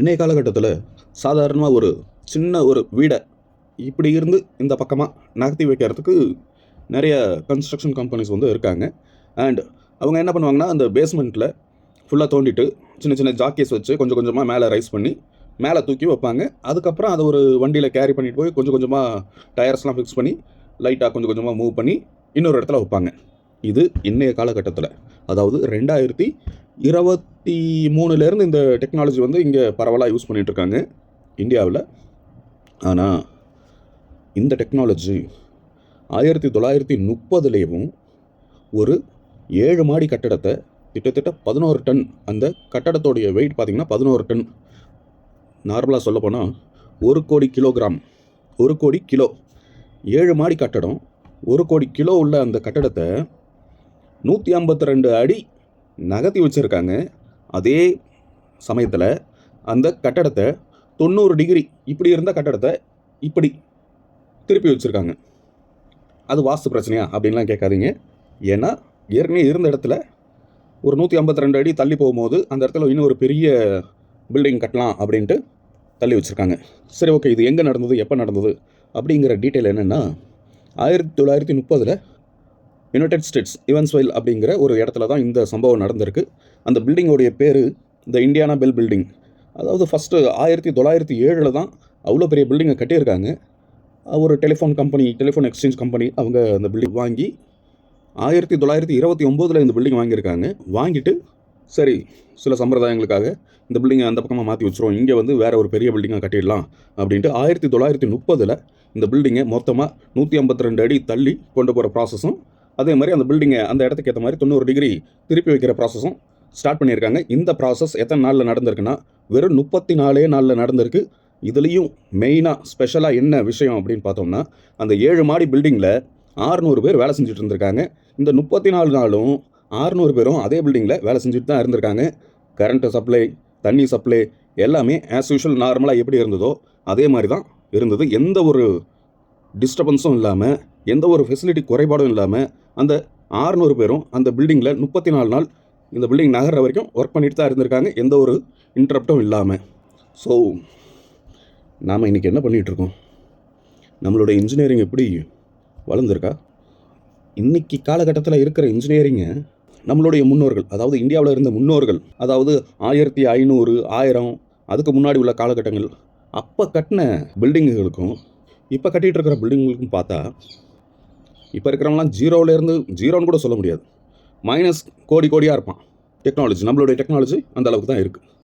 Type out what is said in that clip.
இன்றைய காலகட்டத்தில் சாதாரணமாக ஒரு சின்ன ஒரு வீடை இப்படி இருந்து இந்த பக்கமாக நகர்த்தி வைக்கிறதுக்கு நிறைய கன்ஸ்ட்ரக்ஷன் கம்பெனிஸ் வந்து இருக்காங்க. அண்ட் அவங்க என்ன பண்ணுவாங்கன்னா அந்த பேஸ்மெண்ட்டில் ஃபுல்லாக தோண்டிட்டு சின்ன சின்ன ஜாக்கேஸ் வச்சு கொஞ்சம் கொஞ்சமாக மேலே ரைஸ் பண்ணி மேலே தூக்கி வைப்பாங்க. அதுக்கப்புறம் அதை ஒரு வண்டியில் கேரி பண்ணிட்டு போய் கொஞ்சம் கொஞ்சமாக டயர்ஸ்லாம் ஃபிக்ஸ் பண்ணி லைட்டாக கொஞ்சம் கொஞ்சமாக மூவ் பண்ணி இன்னொரு இடத்துல வைப்பாங்க. இது இன்றைய காலகட்டத்தில். அதாவது ரெண்டாயிரத்தி இருபத்தி மூணுலேருந்து இந்த டெக்னாலஜி வந்து இங்கே பரவலாக யூஸ் பண்ணிகிட்ருக்காங்க இந்தியாவில். ஆனால் இந்த டெக்னாலஜி ஆயிரத்தி தொள்ளாயிரத்தி முப்பதுலேயும் ஒரு ஏழு மாடி கட்டடத்தை கிட்டத்தட்ட பதினோரு டன் அந்த கட்டடத்தோடைய வெயிட் பார்த்தீங்கன்னா பதினோரு டன். நார்மலாக சொல்லப்போனால் ஒரு கோடி கிலோகிராம் ஒரு கோடி கிலோ ஏழு மாடி கட்டடம் ஒரு கோடி கிலோ உள்ள அந்த கட்டடத்தை நூற்றி ஐம்பத்தி ரெண்டு அடி நகர்த்தி வச்சுருக்காங்க. அதே சமயத்தில் அந்த கட்டடத்தை தொண்ணூறு டிகிரி இப்படி இருந்த கட்டடத்தை இப்படி திருப்பி வச்சுருக்காங்க. அது வாஸ்து பிரச்சனையா அப்படின்லாம் கேட்காதீங்க. ஏன்னா ஏற்கனவே இருந்த இடத்துல ஒரு நூற்றி ஐம்பத்தி ரெண்டு அடி தள்ளி போகும்போது அந்த இடத்துல இன்னும் ஒரு பெரிய பில்டிங் கட்டலாம் அப்படின்ட்டு தள்ளி வச்சுருக்காங்க. சரி ஓகே இது எங்கே நடந்தது எப்போ நடந்தது அப்படிங்கிற டீட்டெயில் என்னென்னா ஆயிரத்தி தொள்ளாயிரத்தி முப்பதில் யுனைடெட் ஸ்டேட்ஸ் இவன்ஸ்வைல் அப்படிங்கிற ஒரு இடத்துல தான் இந்த சம்பவம் நடந்திருக்கு. அந்த பில்டிங்கோடைய பேர் த இந்தியானா பெல் பில்டிங் அதாவது ஃபஸ்ட்டு ஆயிரத்தி தொள்ளாயிரத்தி ஏழில் தான் அவ்வளோ பெரிய பில்டிங்கை கட்டியிருக்காங்க. ஒரு telephone company telephone exchange company அவங்க அந்த பில்டிங் வாங்கி ஆயிரத்தி தொள்ளாயிரத்தி இருபத்தி ஒம்போதில் இந்த பில்டிங் வாங்கியிருக்காங்க. வாங்கிட்டு சரி சில சம்பிரதாயங்களுக்காக இந்த பில்டிங்கை அந்த பக்கமாக மாற்றி வச்சுருவோம். இங்கே வந்து வேறு ஒரு பெரிய பில்டிங்காக கட்டிடலாம் அப்படின்ட்டு ஆயிரத்தி தொள்ளாயிரத்தி முப்பதில் இந்த பில்டிங்கை மொத்தமாக நூற்றி ஐம்பத்தி ரெண்டு அடி தள்ளி கொண்டு போகிற ப்ராசஸும் அதே மாதிரி அந்த பில்டிங்கை அந்த இடத்துக்கு ஏற்ற மாதிரி தொண்ணூறு டிகிரி திருப்பி வைக்கிற ப்ராசஸும் ஸ்டார்ட் பண்ணியிருக்காங்க. இந்த ப்ராசஸ் எத்தனை நாளில் நடந்திருக்குன்னா வெறும் முப்பத்தி நாலே நாளில் நடந்திருக்கு. இதுலேயும் மெயினாக ஸ்பெஷலாக என்ன விஷயம் அப்படின்னு பார்த்தோம்னா அந்த ஏழு மாடி பில்டிங்கில் ஆறுநூறு பேர் வேலை செஞ்சுட்டு இருந்திருக்காங்க. இந்த முப்பத்தி நாலு நாளும் ஆறுநூறு பேரும் அதே பில்டிங்கில் வேலை செஞ்சுட்டு தான் இருந்திருக்காங்க. கரண்ட்டு சப்ளை தண்ணி சப்ளை எல்லாமே ஆஸ் யூஷுவல் நார்மலாக எப்படி இருந்ததோ அதே மாதிரி தான் இருந்தது. எந்த ஒரு டிஸ்டர்பன்ஸும் இல்லாமல் எந்த ஒரு ஃபெசிலிட்டி குறைபாடும் இல்லாமல் அந்த ஆறுநூறு பேரும் அந்த பில்டிங்கில் முப்பத்தி நாலு நாள் இந்த பில்டிங் நகர்ற வரைக்கும் ஒர்க் பண்ணிட்டு தான் இருந்திருக்காங்க. எந்த ஒரு இன்டரப்டும் இல்லாமல் ஸோ நாம் இன்றைக்கி என்ன பண்ணிகிட்டு இருக்கோம்? நம்மளோட இன்ஜினியரிங் எப்படி வளர்ந்துருக்கா? இன்னைக்கு காலகட்டத்தில் இருக்கிற இன்ஜினியரிங்கை நம்மளுடைய முன்னோர்கள் அதாவது இந்தியாவில் இருந்த முன்னோர்கள் அதாவது ஆயிரத்தி ஐநூறு ஆயிரம் அதுக்கு முன்னாடி உள்ள காலகட்டங்கள் அப்போ கட்டின பில்டிங்குகளுக்கும் இப்போ கட்டிகிட்டு இருக்கிற பில்டிங்குகளுக்கும் பார்த்தா இப்போ இருக்கிறவங்களாம் ஜீரோவிலேருந்து ஜீரோன்னு கூட சொல்ல முடியாது. மைனஸ் கோடி கோடியாக இருப்பான். டெக்னாலஜி நம்மளுடைய டெக்னாலஜி அந்த அளவுக்கு தான் இருக்குது